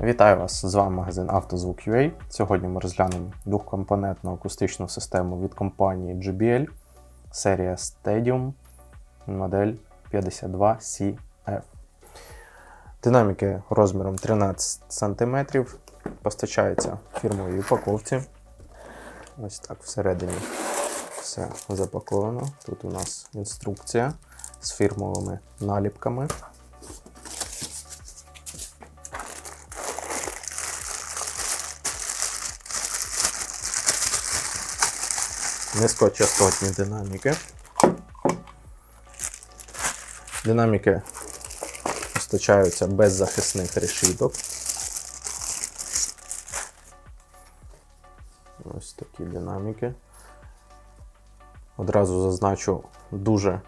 Вітаю вас! З вами магазин «Автозвук.UA». Сьогодні ми розглянемо двохкомпонентну акустичну систему від компанії JBL, серія Stadium, модель 52CF. Динаміки розміром 13 см постачаються фірмовій упаковці. Ось так всередині все запаковано. Тут у нас інструкція з фірмовими наліпками. Низькочастотні динаміки. Динаміки постачаються без захисних решіток. Ось такі динаміки. Одразу зазначу дуже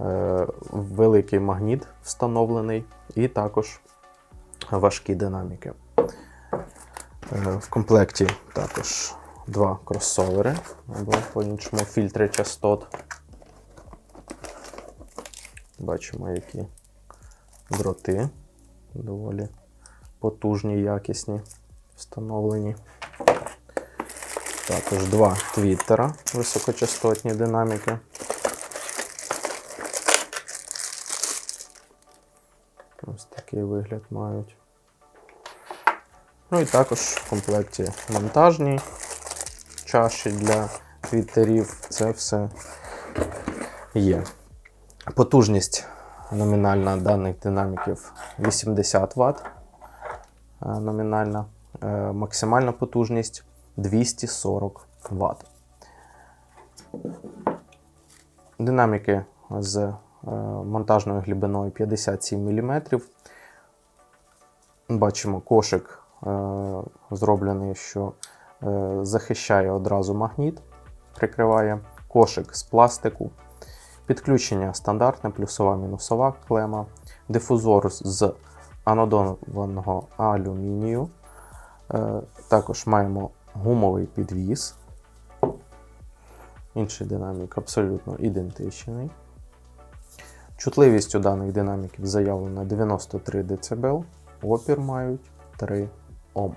е, великий магніт встановлений, і також важкі динаміки. Е, в комплекті також два кросовери, або по-іншому фільтри частот. Бачимо, які дроти доволі потужні, якісні, встановлені. Також два твіттера, високочастотні динаміки. Ось такий вигляд мають. Ну і також в комплекті монтажні чаші для твіттерів. Це все є. Потужність номінальна даних динаміків 80 Вт. е, Номінальна. Е, Максимальна потужність 240 Вт. Динаміки з е, монтажною глибиною 57 мм. Бачимо кошик зроблений, що захищає одразу магніт, прикриває кошик з пластику. Підключення стандартне, плюсова мінусова клема, дифузор з анодованого алюмінію. Е, Також маємо гумовий підвіс. Інший динамік абсолютно ідентичний. Чутливість у даних динаміків заявлена 93 дБ, опір мають 3 Ом.